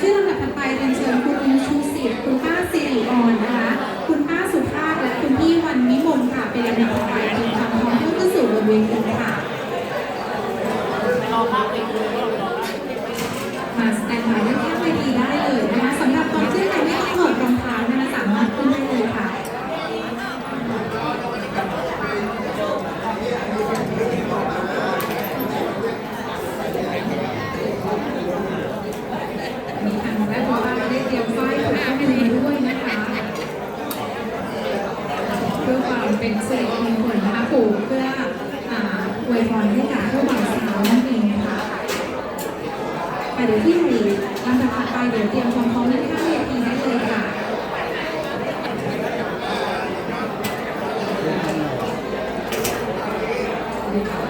ชื่อลำดับถัดไปเรียนเชิญคุณลุงชูศิษย์คุณป้าสิริออนนะคะ คุณป้าสุภาพและคุณพี่วันวิมลค่ะ เป็นลำดับถัดไปเป็นคำพร้อมเพื่อขึ้นสู่บนเวทีค่ะรอภา เป็นสิริมงคลนะคะปลูเพื่ออวยพรให้กับผู้บ่าวสาวนั่นเองนะคะแต่เดี๋ยวที่สี่ลำดับถัดไปเดี๋ยวเตรียมความพร้อมนิดาเรียนีได้เลยค่ค่ะ